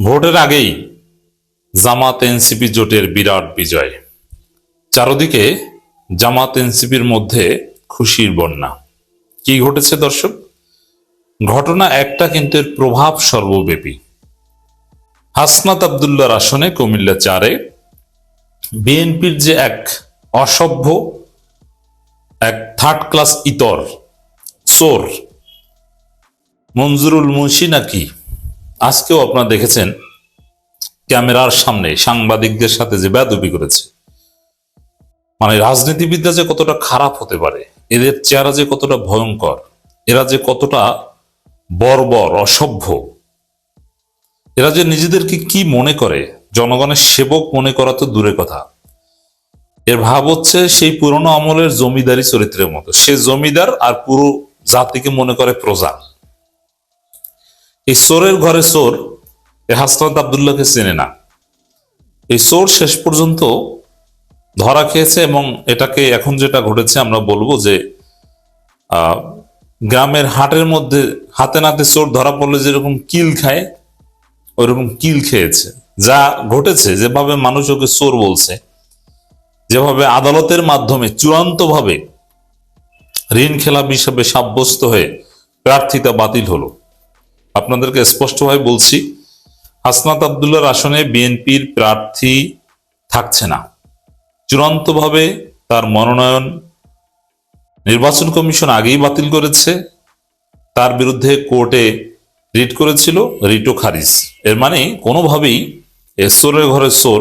ভোটের আগেই জামাত এনসিপি জোটের বিরাট বিজয়। চারদিকে জামাত এনসিপির মধ্যে খুশির বন্যা। কি ঘটেছে দর্শক? ঘটনা একটা কিন্তু এর প্রভাব সর্বব্যাপী। হাসনাত আবদুল্লার আসনে কুমিল্লা চারে বিএনপির যে এক অসভ্য, এক থার্ড ক্লাস ইতর, চোর, মঞ্জুরুল মুন্সি নাকি আজকেও আপনারা দেখেছেন ক্যামেরার সামনে সাংবাদিকদের সাথে যে বেদবি করেছে। মানে রাজনীতিবিদ্যা যে কতটা খারাপ হতে পারে, এদের চেহারা যে কতটা ভয়ঙ্কর, এরা যে কতটা বর্বর, অসভ্য, এরা যে নিজেদেরকে কি মনে করে, জনগণের সেবক মনে করা তো দূরের কথা। এর ভাব হচ্ছে সেই পুরনো আমলের জমিদারি চরিত্রের মতো। সে জমিদার আর পুরো জাতিকে মনে করে প্রজা। এই সোরের ঘরে সোর, এ হাসনাত আবদুল্লাহকে চেনে না। এই সোর শেষ পর্যন্ত ধরা খেয়েছে এবং এটাকে এখন যেটা ঘটেছে আমরা বলব যে গ্রামের হাটের মধ্যে হাতে নাতে চোর ধরা পড়লে যেরকম কিল খায়, ওইরকম কিল খেয়েছে। যা ঘটেছে, যেভাবে মানুষ ওকে চোর বলছে, যেভাবে আদালতের মাধ্যমে চূড়ান্তভাবে ঋণ খেলাপ হিসাবে সাব্যস্ত হয়ে প্রার্থিতা বাতিল হলো। আপনাদেরকে স্পষ্টভাবে বলছি, হাসনাত আবদুল্লাহর আসনে বিএনপির প্রার্থী থাকছে না। চূড়ান্তভাবে তার মনোনয়ন নির্বাচন কমিশন আগেই বাতিল করেছে। তার বিরুদ্ধে কোর্টে রিট করেছিল রিটো খারিজ। এর মানে কোনোভাবেই এ চোরের ঘরে চোর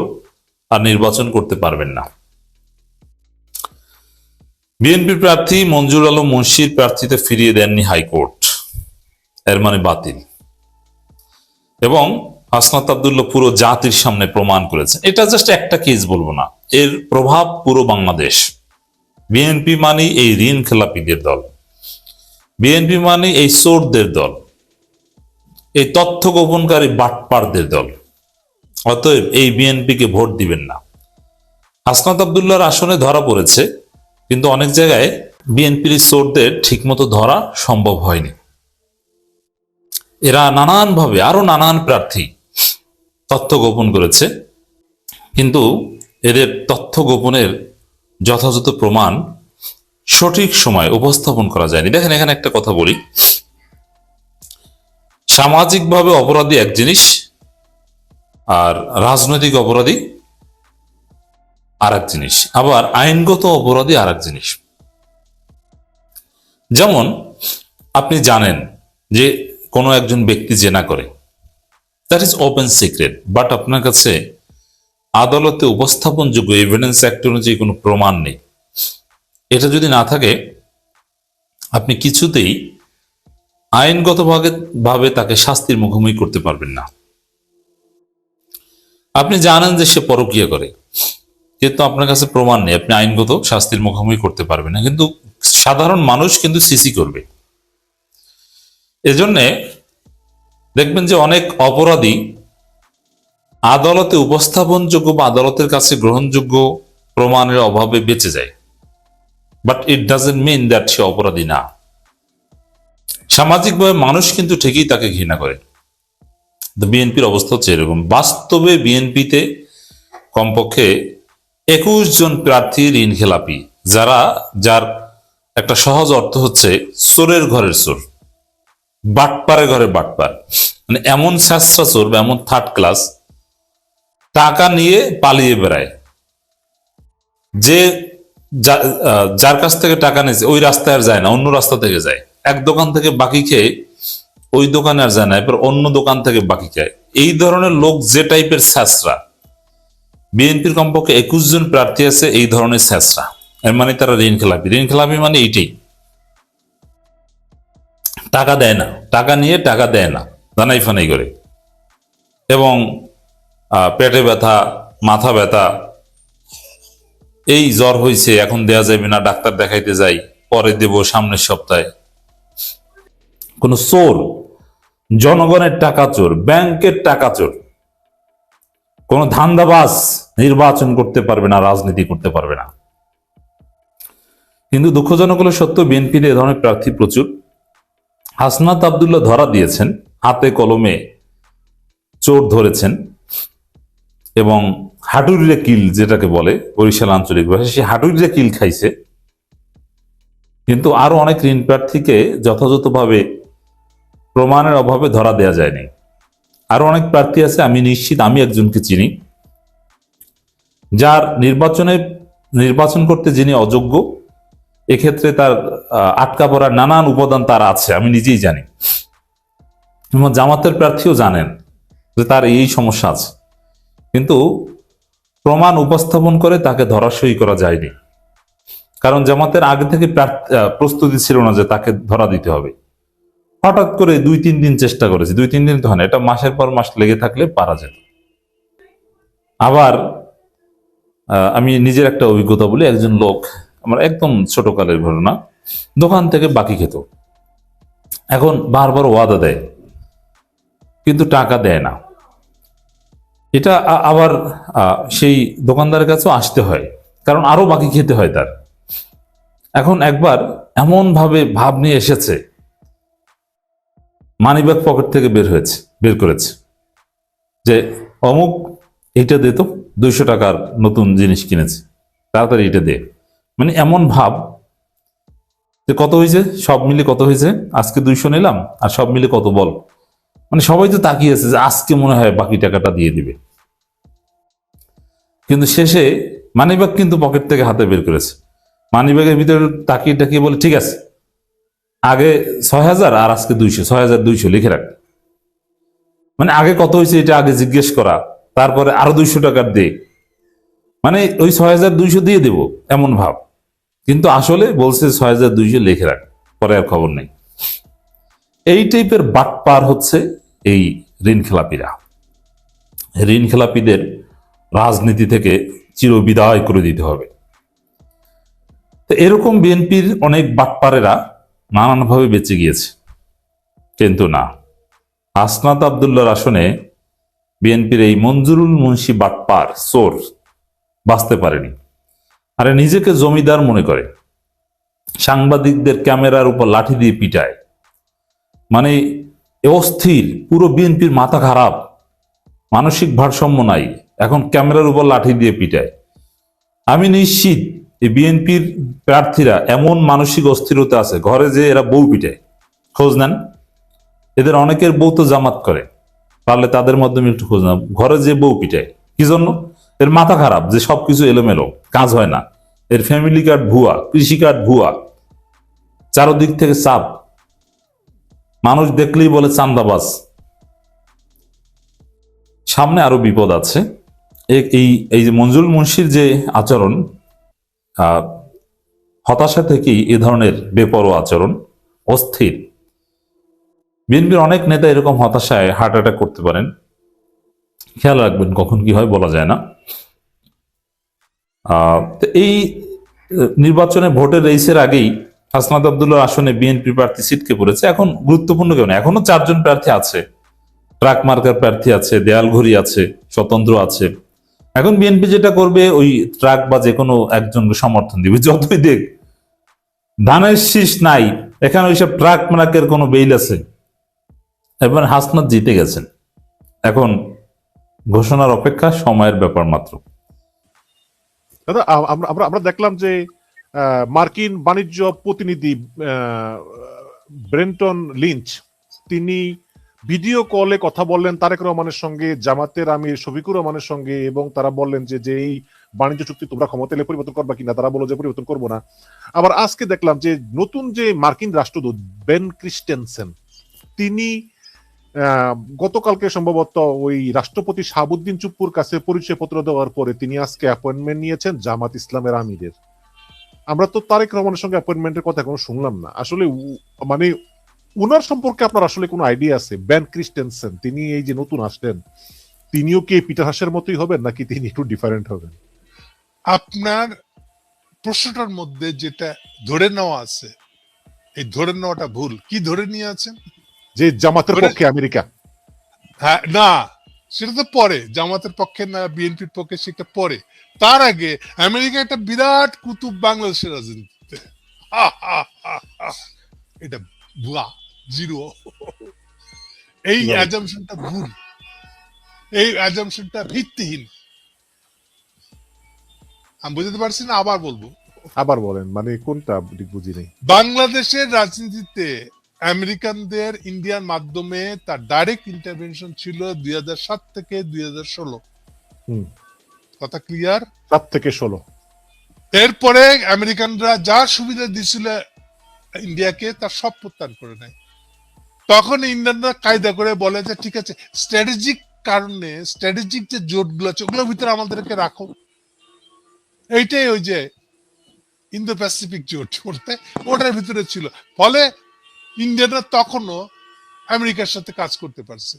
আর নির্বাচন করতে পারবেন না। বিএনপি প্রার্থী মঞ্জুর আলম মুন্সির প্রার্থীতে ফিরিয়ে দেননি হাইকোর্ট। এর মানে বাতিল। এবং হাসনাত আবদুল্লাহ পুরো জাতির সামনে প্রমাণ করেছেন। এটা জাস্ট একটা কেস বলব না। এর প্রভাব পুরো বাংলাদেশ। বিএনপি মানে এই ঋণ খেলাপিদের দল। বিএনপি মানে এই চোরদের দল। এই তথ্য গোপনকারী বাটপারদের দল। অতএব এই বিএনপিকে ভোট দিবেন না। হাসনাত আবদুল্লাহর আসনে ধরা পড়েছে, কিন্তু অনেক জায়গায় বিএনপির চোরদের ঠিকমতো ধরা সম্ভব হয়নি। এরা নানানভাবে, আরও নানান প্রার্থী তথ্য গোপন করেছে। কিন্তু এদের তথ্য গোপনের যথাযথ প্রমাণ সঠিক সময় উপস্থাপন করা যায়নি। দেখেন, এখানে একটা কথা বলি। সামাজিকভাবে অপরাধী এক জিনিস আর রাজনৈতিক অপরাধী আর এক জিনিস। আবার আইনগত অপরাধী আর এক জিনিস। যেমন আপনি জানেন যে কোনো একজন ব্যক্তি জেনা করে। That is open secret but আপনার কাছে আদালতে উপস্থাপনযোগ্য এভিডেন্স অ্যাক্ট অনুযায়ী কোনো প্রমাণ নেই। এটা যদি না থাকে, আপনি কিছুতেই আইনগতভাবে ভাবে তাকে শাস্তির মুখোমুখি করতে পারবেন না। আপনি জানেন যে সে পরকীয়া করে। কিন্তু আপনার কাছে প্রমাণ নেই। আপনি আইনগত শাস্তির মুখোমুখি করতে পারবেন না। কিন্তু সাধারণ মানুষ কিন্তু সিসি করবে। এজন্যে দেখবেন যে অনেক অপরাধী আদালতে উপস্থাপনযোগ্য বা আদালতের কাছে গ্রহণযোগ্য প্রমাণের অভাবে বেঁচে যায়। But it doesn't mean that সে অপরাধী না। সামাজিকভাবে মানুষ কিন্তু ঠিকই তাকে ঘৃণা করে। বিএনপির অবস্থা হচ্ছে এরকম। বাস্তবে বিএনপিতে কমপক্ষে একুশ জন প্রার্থী ঋণ খেলাপি যারা, যার একটা সহজ অর্থ হচ্ছে চোরের ঘরের চোর বাটপারের ঘরে বাটপার। মানে এমন শাস্ত্রা চোর বা এমন থার্ড ক্লাস টাকা নিয়ে পালিয়ে বেড়ায়। যে যার কাছ থেকে টাকা নিয়েছে, ওই রাস্তায় আর যায় না, অন্য রাস্তা থেকে যায়। এক দোকান থেকে বাকি খেয়ে, ওই দোকানে আর যায় না, এরপর অন্য দোকান থেকে বাকি খায়। এই ধরনের লোক যে টাইপের স্যাসরা বিএনপির কমপক্ষে একুশ জন প্রার্থী আছে এই ধরনের স্যাসরা এর মানে তারা ঋণ খেলাপি। ঋণ খেলাপি মানে এইটাই। টাকা দেয় না। টাকা নিয়ে টাকা দেয় না। দানাই ফানাই করে। এবং পেটে ব্যথা, মাথা ব্যথা, এই জ্বর হয়েছে এখন দেয়া যাবে না, ডাক্তার দেখাইতে যাই, পরে দেব সামনের সপ্তাহে। কোন চোর, জনগণের টাকা চোর, ব্যাংকের টাকা চোর, কোন ধান্দাবাজ নির্বাচন করতে পারবে না, রাজনীতি করতে পারবে না। কিন্তু দুঃখজনক হলো সত্য, বিএনপির এ ধরনের প্রার্থী প্রচুর। হাসনাত আবদুল্লাহ ধরা দিয়েছেন, হাতে কলমে চোর ধরেছেন এবং হাটুরিরে কিল যেটাকে বলে বরিশাল আঞ্চলিক ভাষায়, সে হাটুরিরে কিল খাইছে। কিন্তু আরও অনেক ঋণ প্রার্থীকে যথাযথভাবে প্রমাণের অভাবে ধরা দেয়া যায়নি। আরও অনেক প্রার্থী আছে, আমি নিশ্চিত, আমি একজনকে চিনি, যার নির্বাচনে, নির্বাচন করতে যিনি অযোগ্য, এক্ষেত্রে তার আটকা পড়ার নানান উপাদান তার আছে, আমি নিজেই জানি। এবং জামাতের প্রার্থীও জানেন যে তার এই সমস্যা আছে। কিন্তু প্রমাণ উপস্থাপন করে তাকে ধরাশয়ী করা যায়নি। কারণ জামাতের আগে থেকে প্রস্তুতি ছিল না যে তাকে ধরা দিতে হবে। হঠাৎ করে দুই তিন দিন চেষ্টা করেছে, দুই তিন দিন তো হয় না এটা মাসের পর মাস লেগে থাকলে পারা যেত আবার আমি নিজের একটা অভিজ্ঞতা বলি, একজন লোক, আমার একদম ছোটকালের ঘটনা। দোকান থেকে বাকি খেত। এখন বারবার ওয়াদা দেয়, কিন্তু টাকা দেয় না। এটা আবার সেই দোকানদারের কাছেও আসতে হয়, কারণ আরও বাকি খেতে হয় তার। এখন একবার এমন ভাবে ভাব নিয়ে এসেছে মানিব্যাগ পকেট থেকে বের হয়েছে, বের করেছে, যে অমুক এইটা দে তো, দুইশো টাকার নতুন জিনিস কিনেছে, তাড়াতাড়ি এটা দে। মানে এমন ভাব যে কত হয়েছে? সব মিলে কত হয়েছে? আজকে দুইশো নিলাম, আর সব মিলে কত বল? মানে সবাই তো তাকিয়ে আছে যে আজকে মনে হয় বাকি টাকাটা দিয়ে দিবে। কিন্তু শেষে মানিব্যাগ কিন্তু পকেট থেকে হাতে বের করেছে। মানিব্যাগের ভিতরে তাকিয়ে টাকিয়ে বলে, ঠিক আছে, আগে ছয় হাজার আর আজকে দুইশো, ছয় হাজার দুইশো লিখে রাখ। মানে আগে কত হয়েছে এটা আগে জিজ্ঞেস করা, তারপরে আরও দুইশো টাকার দে। মানে ওই ছয় হাজার দুইশো দিয়ে দেব, এমন ভাব। কিন্তু আসলে বলছে ছয় হাজার দুইশো লিখে রাখ, পরে আর খবর নেই। এই টাইপের বাটপার হচ্ছে এই ঋণ খেলাপিরা। ঋণ খেলাপিদের রাজনীতি থেকে চিরবিদায় করে দিতে হবে। তো এরকম বিএনপির অনেক বাটপারেরা নানানভাবে বেঁচে গিয়েছে। কিন্তু না হাসনাত আবদুল্লার আসনে বিএনপির এই মঞ্জুরুল মুন্সি বাটপার সোর বাঁচতে পারেনি। আরে নিজেকে জমিদার মনে করে। সাংবাদিকদের ক্যামেরার উপর লাঠি দিয়ে পিটায়। মানে অস্থির, পুরো বিএনপির মাথা খারাপ। মানসিক ভারসাম্য নাই, এখন ক্যামেরার উপর লাঠি দিয়ে পিটায়। আমি নিশ্চিত এই বিএনপির প্রার্থীরা এমন মানসিক অস্থিরতা আছে, ঘরে যে এরা বউ পিটায়। খোঁজ নেন। এদের অনেকের বউ তো জামাত করে, পারলে তাদের মাধ্যমে একটু খোঁজ নেন। ঘরে যে বউ পিটায়, কি জন্য? এর মাথা খারাপ যে সবকিছু এলোমেলো, কাজ হয় না। এর ফ্যামিলি কার্ড ভুয়া, কৃষি কার্ড ভুয়া, চারদিক থেকে চাপ মানুষ দেখলেই বলে চান্দাবাজ। সামনে আরও বিপদ আছে। এই এই যে মঞ্জুর মুন্সির যে আচরণ হতাশা থেকেই এ ধরনের বেপরোয়া আচরণ অস্থির। বিএনপির অনেক নেতা এরকম হতাশায় হার্ট অ্যাটাক করতে পারেন। খেয়াল রাখবেন কখন কি হয়, বলা যায় না। এই নির্বাচনে ভোটের রেসের আগেই হাসনাত আবদুল্লাহ আসনে বিএনপি প্রার্থী সিটকে পড়েছে। এখন গুরুত্বপূর্ণ কেউ না এখনও চারজন প্রার্থী আছে। ট্রাক মার্কার প্রার্থী আছে দেয়াল ঘড়ি আছে, স্বতন্ত্র আছে। এখন বিএনপি যেটা করবে, ওই ট্রাক বা যে কোনো একজনকে সমর্থন দিবে, যতই দেখ। ধানের শীষ নাই, এখানে ওইসব ট্রাক মার্কের কোনো বেইল আছে। এবার হাসনাত জিতে গেছেন। এখন ঘোষণার অপেক্ষা সময়ের ব্যাপার মাত্র। দাদা আমরা দেখলাম যে মার্কিন বাণিজ্য প্রতিনিধি ব্রেন্টন লিঞ্চ, তিনি ভিডিও কলে কথা বললেন তারেক রহমানের সঙ্গে, জামাতের আমির শফিকুর রহমানের সঙ্গে, এবং তারা বললেন যে যে এই বাণিজ্য চুক্তি তোমরা ক্ষমতা এলে পরিবর্তন করবা কিনা, তারা বলল যে পরিবর্তন করব না। আবার আজকে দেখলাম যে, নতুন যে মার্কিন রাষ্ট্রদূত, বেন ক্রিস্টেনসেন, তিনি গতকালকে সম্ভবত ওই রাষ্ট্রপতি শাহাবুদ্দিন চুপ্পুর কাছে পরিচয় পত্র দেওয়ার পরে তিনি আজকে অ্যাপয়েন্টমেন্ট নিয়েছেন জামাত ইসলামের আমিরের। আমরা তো তারেক রহমানের সঙ্গে অ্যাপয়েন্টমেন্টের কথা এখনও শুনলাম না। আসলে মানে উনার সম্পর্কে আপনার আসলে কোনো আইডিয়া আছে? ব্যান ক্রিস্টেনসেন তিনি এই যে নতুন আসলেন, তিনিও কি পিটার হাসের মতোই হবেন নাকি তিনি একটু ডিফারেন্ট হবেন? আপনার প্রশ্নটার মধ্যে যেটা ধরে নেওয়া আছে, এই ধরে নেওয়াটা ভুল। কি ধরে নিয়ে আছেন? যে জামাতের পক্ষে আমেরিকা। হ্যাঁ না সেটা তো পরে। জামাতের পক্ষে না বিএনপির পক্ষে সেটা পরে। তার আগে আমেরিকা একটা বিরাট কুতুব বাংলাদেশের রাজনীতিতে। এটা ভুয়া জিরো। এই? অ্যাজামশনটা ভুল। এই অ্যাজামশনটা ভিত্তিহীন। আমি বুঝতে পারছি না আবার বলব। আবার বলেন মানে কোনটা বুঝি নেই। বাংলাদেশের রাজনীতিতে আমেরিকানদের ইন্ডিয়ার মাধ্যমে তার ডাইরেক্ট ইন্টারভেনশন ছিল দুই সাত থেকে দুই হুম। কথা ক্লিয়ার সাত থেকে ষোলো। এরপরে আমেরিকানরা যা সুবিধা দিছিল ইন্ডিয়াকে তার সব প্রত্যাহার করে নেয়। তখন ইন্ডিয়ানরা কায়দা করে বলে যে ঠিক আছে স্ট্র্যাটেজিক কারণে স্ট্র্যাটেজিক যে জোটগুলো আছে ওগুলোর ভিতরে আমাদেরকে রাখো। এইটাই ওই যে ইন্দো প্যাসিফিক জোট ওটার ভিতরে ছিল। ফলে ইন্ডিয়ানরা তখনও আমেরিকার সাথে কাজ করতে পারছে।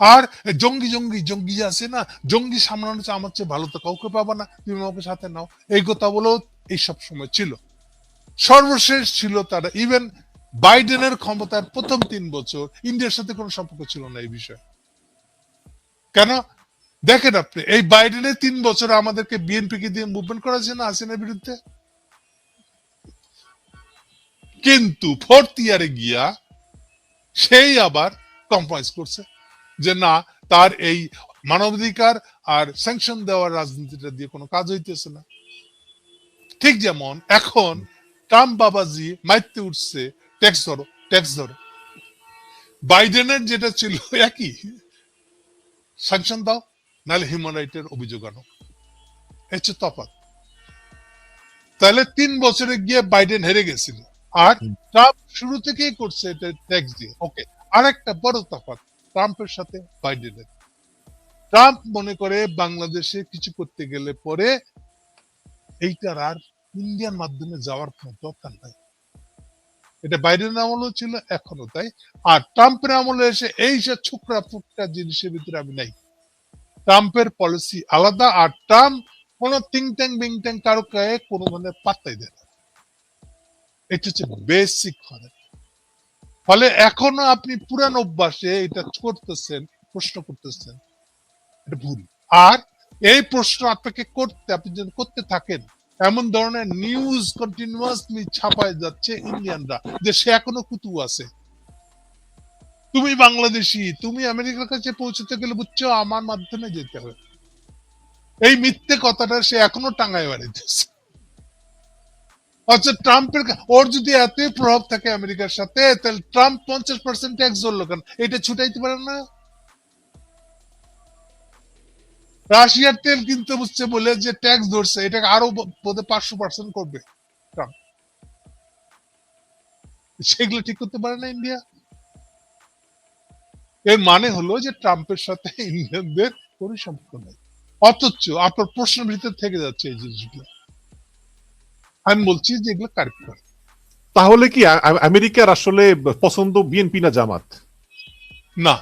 আর জঙ্গি জঙ্গি জঙ্গি আছে না, জঙ্গি সামলানো আমার চেয়ে ভালো তো কাউকে পাবা না, তুমি আমাকে সাথে নাও। এই কথা বলেও এই সব সময় ছিল। সর্বশেষ ছিল তারা ইভেন বাইডেনের ক্ষমতার প্রথম তিন বছর ইন্ডিয়ার সাথে কোনো সম্পর্ক ছিল না এই বিষয়ে। কেন? দেখেন আপনি, এই বাইডেনের তিন বছর আমাদেরকে বিএনপি কে দিয়ে মুভমেন্ট করাছে না হাসিনার বিরুদ্ধে কিন্তু ফোর্থ ইয়ারে গিয়া সেই আবার কম্প্রোমাইজ করছে যে না, তার এই মানবাধিকার আর স্যাংশন দেওয়ার রাজনীতিটা দিয়ে কোনো কাজ হইতেছে না। ঠিক যেমন এখন ট্রাম্প বাবাজি মাইতে উঠছে ট্যাক্স ধরো ট্যাক্স ধরো। বাইডেনের যেটা ছিল একই স্যাংশন দাও, নাহলে হিউম্যান রাইটের অভিযোগ আনো। হচ্ছে তফাৎ। তাহলে তিন বছরে গিয়ে বাইডেন হেরে গেছিল। আর ট্রাম্প শুরু থেকেই করছে এটা ট্যাক্স দিয়ে। ওকে আর একটা বড় তফাৎ ট্রাম্পের সাথে বাইডেনের। ট্রাম্প মনে করে বাংলাদেশে কিছু করতে গেলে পরে এইটার আর ইন্ডিয়ান মাধ্যমে যাওয়ার কোনো দরকার নাই। এটা বাইডেন আমলও ছিল এখনও তাই। আর ট্রাম্পের আমলে এসে এই যে ছোকরা ফুকরা জিনিসের ভিতরে আমি নাই। ট্রাম্পের পলিসি আলাদা আর ট্রাম্প কোন থিং ট্যাং বিং ট্যাং কারও গায়ে কোনো মানে পাত্তাই দেয় না। এটা হচ্ছে বেসিক ফারাক ফলে এখনও আপনি পুরান অভ্যাসে এটা করতেছেন, প্রশ্ন করতেছেন। এটা ভুল। আর এই প্রশ্ন আপনাকে করতে, আপনি যদি করতে থাকেন, এমন ধরনের নিউজ কন্টিনিউয়াসলি ছাপায় যাচ্ছে ইন্ডিয়ানরা যে সে এখনও কুতু আছে। তুমি বাংলাদেশি, তুমি আমেরিকার কাছে পৌঁছতে গেলে বুঝছ আমার মাধ্যমে যেতে হবে। এই মিথ্যে কথাটা সে এখনও টাঙ্গায় বাড়িতেছে। ট্রাম্পের ওর যদি এতই প্রভাব থাকে আমেরিকার সাথে, তাহলে ট্রাম্প পঞ্চাশ পার্সেন্ট ট্যাক্স ধরলো কেন? এটা ছুটাইতে পারে না। রাশিয়ার তেল কিনতে বুঝছে বলে যে ট্যাক্স ধরছে এটাকে আরও বোধহয় পাঁচশো পার্সেন্ট করবে ট্রাম্প। সেগুলো ঠিক করতে পারে না ইন্ডিয়া। এর মানে হলো যে ট্রাম্পের সাথে ইন্ডিয়ানদের কোনো সম্পর্ক নেই। অথচ আপনার প্রশ্নের ভিতর থেকে যাচ্ছে এই জিনিসগুলো। আমি বলছি যে এগুলো কারেক্ট করে তাহলে কি আমেরিকার আসলে পছন্দ বিএনপি না জামাত? না।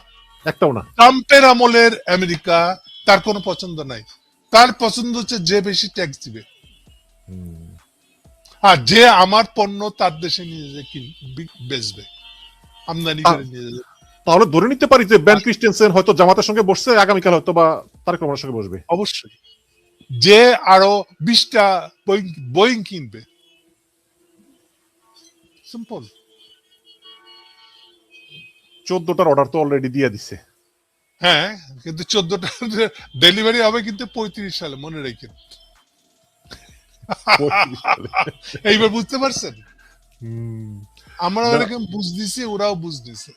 একটাও না। ট্রাম্পের আমলের আমেরিকা তার কোনো পছন্দ নাই। তার পছন্দ হচ্ছে যে বেশি ট্যাক্স দিবে। আর যে আমার পণ্য তার দেশে নিয়ে যে বেচবে। আমদানি করে নিয়ে যাবে তাহলে ধরে নিতে পারি যে ব্যান ক্রিস্টেনসেন হয়তো জামাতের সঙ্গে বসছে আগামীকাল হয়তো বা তারেক রহমানের সঙ্গে বসবে। অবশ্যই। যে আরও বিশটা বোয়িং কিনবে। সিম্পল চোদ্দটার অর্ডার তো অলরেডি দিয়ে দিছে। হ্যাঁ কিন্তু চোদ্দটা ডেলিভারি হবে কিন্তু পঁয়ত্রিশ সালে মনে রেখে এইবার বুঝতে পারছেন। আমরা এরকম বুঝ দিছি ওরাও বুঝ দিছে।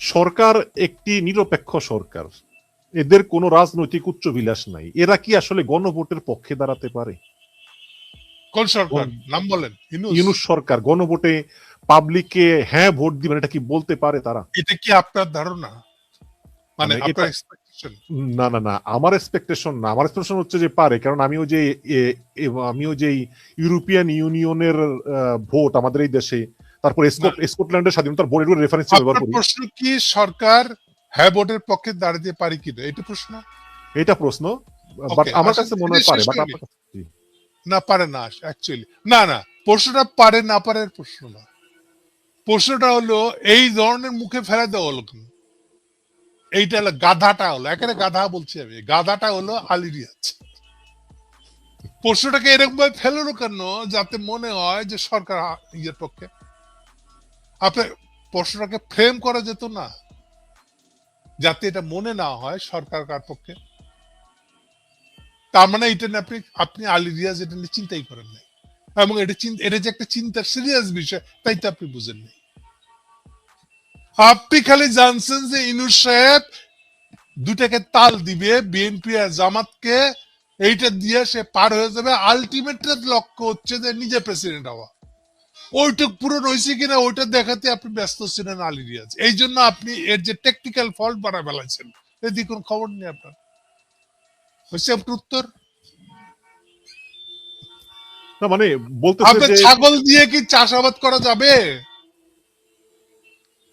সরকার একটি নিরপেক্ষ সরকার। এদের কোনো রাজনৈতিক উচ্চ বিলাস নাই। এরা কি আসলে গণভোটের পক্ষে দাঁড়াতে পারে? কোন সরকার? নাম বলেন ইউনূস? সরকার গণভোটে পাবলিককে হ্যাঁ ভোট দিবেন এটা কি বলতে পারে তারা? এটা কি আপনার ধারণা? মানে আপনার না না না আমার এক্সপেকটেশন না। আমার এক্সপেকটেশন হচ্ছে যে পারে কারণ আমিও যে আমিও যে ইউরোপিয়ান ইউনিয়নের ভোট আমাদের এই দেশে তারপর স্কট- স্কটল্যান্ডের স্বাধীনতার রেফারেন্স ব্যবহার করি। প্রশ্ন কি? সরকার হ্যাঁ ভোটের পক্ষে দাঁড়াতে পারে কিনা? এটা প্রশ্ন। এটা প্রশ্ন বাট আমার আচ্ছা, কাছে মনে হয় পারে বাট। না পারে না অ্যাকচুয়ালি না না প্রশ্নটা পারে না পারে প্রশ্ন না। প্রশ্নটা হলো এই ধরনের মুখে ফেলে দেওয়া হলো কেন? এইটা হলো গাধাটা হলো এখানে গাধা বলছি আমি। গাধাটা হলো আলিরিয়াজ প্রশ্নটাকে এরকম ভাবে ফেলল কেন যাতে মনে হয় যে সরকার ইয়ের পক্ষে? আপনার প্রশ্নটাকে ফ্রেম করা যেত না। যাতে এটা মনে না হয় সরকার কার পক্ষে। তার মানে এটা নিয়ে আপনি আপনি আলী রিয়াজ এটা নিয়ে চিন্তাই করেন নাই। এবং এটা চিন্তা এটা যে একটা চিন্তার সিরিয়াস বিষয়, তাই তো আপনি বুঝেন নাই। আপনি খালি জানছেন যে ইনুর সাহেব দুটাকে তাল দিবে বিএনপি আর জামাতকে, এইটা দিয়ে সে পার হয়ে যাবে। আলটিমেট লক্ষ্য হচ্ছে যে নিজে প্রেসিডেন্ট হওয়া। ওইটুক পূরণ হয়েছে কিনা ওইটা দেখাতে আপনি ব্যস্ত ছিলেন আলী রিয়াজ। এই জন্য আপনি এর যে টেকনিক্যাল ফল্ট বানা ফেলাইছেন। এদিকে কোনো খবর নেই আপনার? হচ্ছে আপনার উত্তর? না মানে আপনার ছাগল দিয়ে কি চাষাবাদ করা যাবে?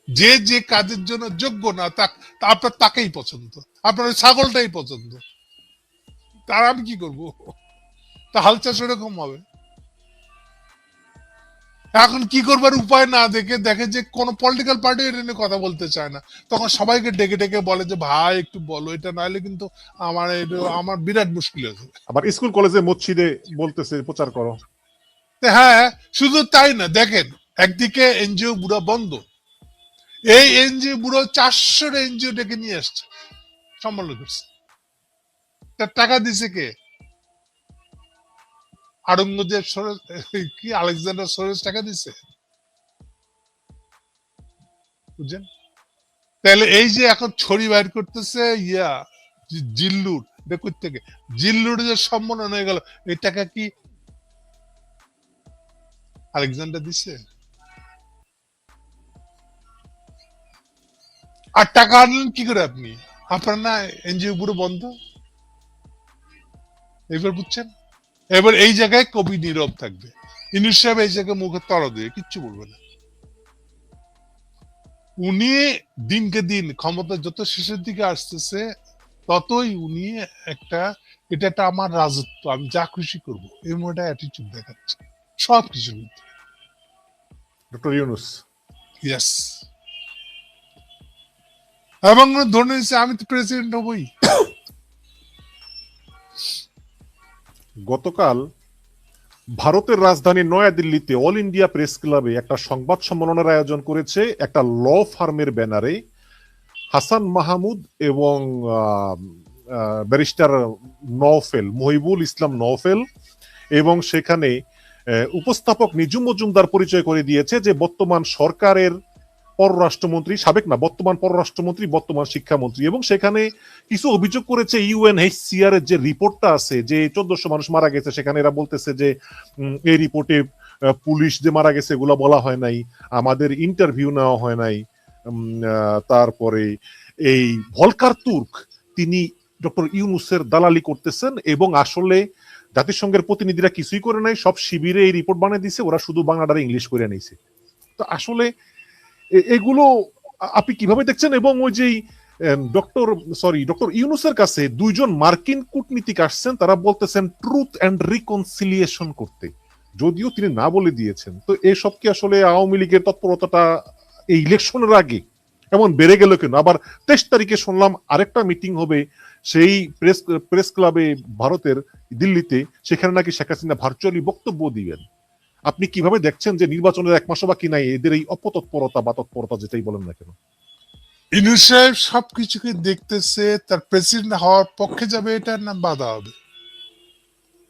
যে যে কাজের জন্য যোগ্য না তা আপনার তাকেই পছন্দ। আপনার ওই ছাগলটাই পছন্দ। তার আমি কি করব? তা হাল চাষ এরকম হবে। এখন কি করবার উপায় না দেখে দেখে যে কোন পলিটিক্যাল পার্টি এটা নিয়ে কথা বলতে চায় না। তখন সবাইকে ডেকে ডেকে বলে যে ভাই একটু বলো এটা নাহলে কিন্তু আমার আমার বিরাট মুশকিল আছে আবার স্কুল কলেজে মসজিদে বলতেছে প্রচার করো। তো হ্যাঁ শুধু তাই না দেখেন একদিকে এনজিও বুড়ো বন্ধ। এই এনজিও বুড়ো চারশো এনজিও ডেকে নিয়ে আসছে সম্মান করছে। তার টাকা দিছে কে? আরঙ্গজেব কি আলেকজান্ডার টাকা দিছে? বুঝছেন? তাহলে এই যে এখন ছড়ি বাইর করতেছে ইয়া জিল্লুর কই থেকে জিল্লুর যে হয়ে গেল, এই টাকা কি আলেকজান্ডার দিচ্ছে আর টাকা আনলেন কি করে আপনি? আপনার না এনজিও পুরো বন্ধ? এবার বুঝছেন? এবার এই জায়গায় কবি নীরব থাকবে। ইনুস সাহেব এই জায়গায় মুখে তর দিয়ে কিচ্ছু বলবে না। উনি দিনকে দিন ক্ষমতা যত শেষের দিকে আসতেছে ততই উনি একটা এটা একটা আমার রাজত্ব আমি যা খুশি করব এর মধ্যে অ্যাটিটিউড দেখাচ্ছে। সব কিছুর মধ্যে ডক্টর ইউনুস। ইয়েস এবং ধরে নিয়েছে আমি তো প্রেসিডেন্ট হবই। গতকাল ভারতের রাজধানী নয়াদিল্লিতে অল ইন্ডিয়া প্রেস ক্লাবে একটা সংবাদ সম্মেলনের আয়োজন করেছে একটা ল ফার্মের ব্যানারে হাসান মাহমুদ এবং ব্যারিস্টার নওফেল, মহিবুল ইসলাম নওফেল এবং সেখানে উপস্থাপক নিজুম মজুমদার পরিচয় করে দিয়েছে যে বর্তমান সরকারের পররাষ্ট্রমন্ত্রী, সাবেক না, বর্তমান পররাষ্ট্রমন্ত্রী, বর্তমান শিক্ষামন্ত্রী, এবং সেখানে কিছু অভিযোগ করেছে ইউএনএইচসিআর এর যে রিপোর্টটা আছে, যে চোদ্দশো মানুষ মারা গেছে, সেখানে এরা বলতেছে যে এই রিপোর্টে পুলিশ যে মারা গেছে এগুলো বলা হয় নাই, আমাদের ইন্টারভিউ নেওয়া হয় নাই তারপরে এই ভলকার তুর্ক, তিনি ডক্টর ইউনুসের দালালি করতেছেন, এবং আসলে জাতিসংঘের প্রতিনিধিরা কিছুই করে নাই, সব শিবিরে এই রিপোর্ট বানিয়ে দিছে, ওরা শুধু বাংলাটারে ইংলিশ করে নিয়েছে তো আসলে এগুলো আপনি কীভাবে দেখছেন? এবং ওই যে ডক্টর, সরি, ডক্টর ইউনুসের কাছে দুইজন মার্কিন কূটনীতিক আসছেন, তারা বলতেছেন ট্রুথ অ্যান্ড রিকনসিলিয়েশন করতে। যদিও তিনি না বলে দিয়েছেন। তো এসব কি আসলে আওয়ামী লীগের তৎপরতাটা এই ইলেকশনের আগে এমন বেড়ে গেল কেন? আবার তেইশ তারিখে শুনলাম আরেকটা মিটিং হবে সেই প্রেস প্রেস ক্লাবে ভারতের দিল্লিতে, সেখানে নাকি শেখ হাসিনা ভার্চুয়ালি বক্তব্য দিবেন। আপনি কীভাবে দেখছেন যে নির্বাচনের এক মাসও বাকি নাই? এদের এই অপতৎপরতা বা তৎপরতা যেটাই বলেন না কেন? ইনু সাহেব সবকিছুকে দেখতেছে তার প্রেসিডেন্ট হওয়ার পক্ষে যাবে এটার নাম বাধা হবে।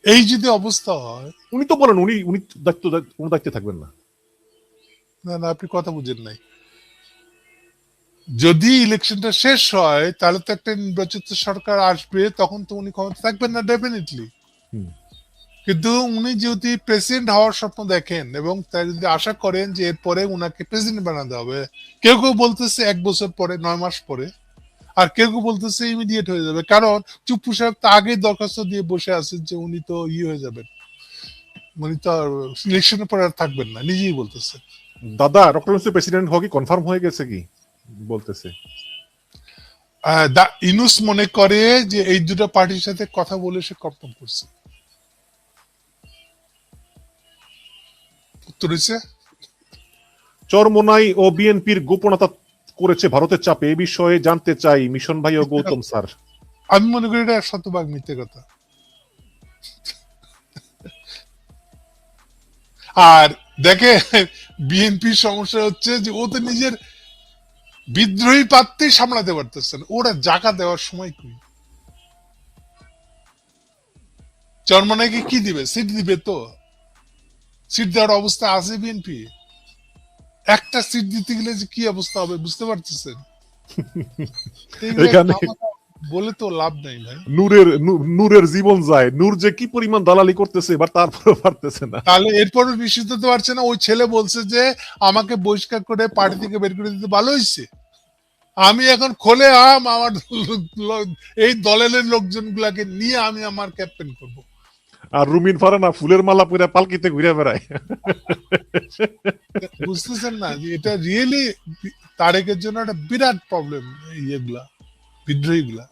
এই যদি অবস্থা হয় উনি তো বলেন উনি উনি দায়িত্ব কোনো দায়িত্বে থাকবেন না। না না আপনি কথা বুঝেন নাই। যদি ইলেকশনটা শেষ হয় তাহলে তো একটা নির্বাচিত সরকার আসবে তখন তো উনি ক্ষমতা থাকবেন না ডেফিনেটলি। কিন্তু উনি যদি প্রেসিডেন্ট হওয়ার স্বপ্ন দেখেন এবং তাই যদি আশা করেন যে এরপরে উনাকে প্রেসিডেন্ট বানাতে হবে কেউ কেউ বলতেছে এক বছর পরে নয় মাস পরে আর কেউ কেউ বলতেছে ইমিডিয়েট হয়ে যাবে। কারণ চুপ্পু সাহেব তো আগেই দরখাস্ত দিয়ে বসে আছেন যে উনি তো ইয়ে হয়ে যাবেন। উনি তো ইলেকশনের পরে আর থাকবেন না নিজেই বলতেছে। দাদা ডক্টর প্রেসিডেন্ট হওয়া কি কনফার্ম হয়ে গেছে কি? বলতেছে। ইনুস মনে করে যে এই দুটো পার্টির সাথে কথা বলে সে কনফার্ম করছে। উত্তর হয়েছে চরমোনাই ও বিএনপির গোপনতা করেছে ভারতের চাপে। এই বিষয়ে জানতে চাই মিশন ভাই ও গৌতম স্যার। আমি মনে করি এটা শতভাগ মিথ্যে কথা। আর দেখে বিএনপির সমস্যা হচ্ছে যে ও তো নিজের বিদ্রোহী পাত্রই সামলাতে পারতেছেন ওরা জাকা দেওয়ার সময় কই? চরমনাইকে কি দিবে? সিট দিবে তো? সিট দেওয়ার অবস্থা আছে বিএনপি? একটা সিট দিতে গেলে যে কি অবস্থা হবে বুঝতে পারতেছেন? এখানে- বলে তো লাভ নাই ভাই। নূরের নূরের জীবন যায়। নূর যে কি পরিমাণ দালালি করতেছে এবার তারপরে পারতেছে না। তাহলে এরপরও বিশ্বাস হতে পারছে না ওই ছেলে বলছে যে আমাকে বহিষ্কার করে পার্টি থেকে বের করে দিতে ভালো হয়েছে। আমি এখন খোলে আম আমার এই দলের লোকজন গুলাকে নিয়ে আমি আমার ক্যাপ্টেন করব। আর রুমিন ফারে না ফুলের মালা পরে পালকিতে ঘুরে বেড়ায়। বুঝতেছেন না এটা রিয়েলি তারেকের জন্য একটা বিরাট প্রবলেম ইয়েগুলা, বিদ্রোহীগুলা।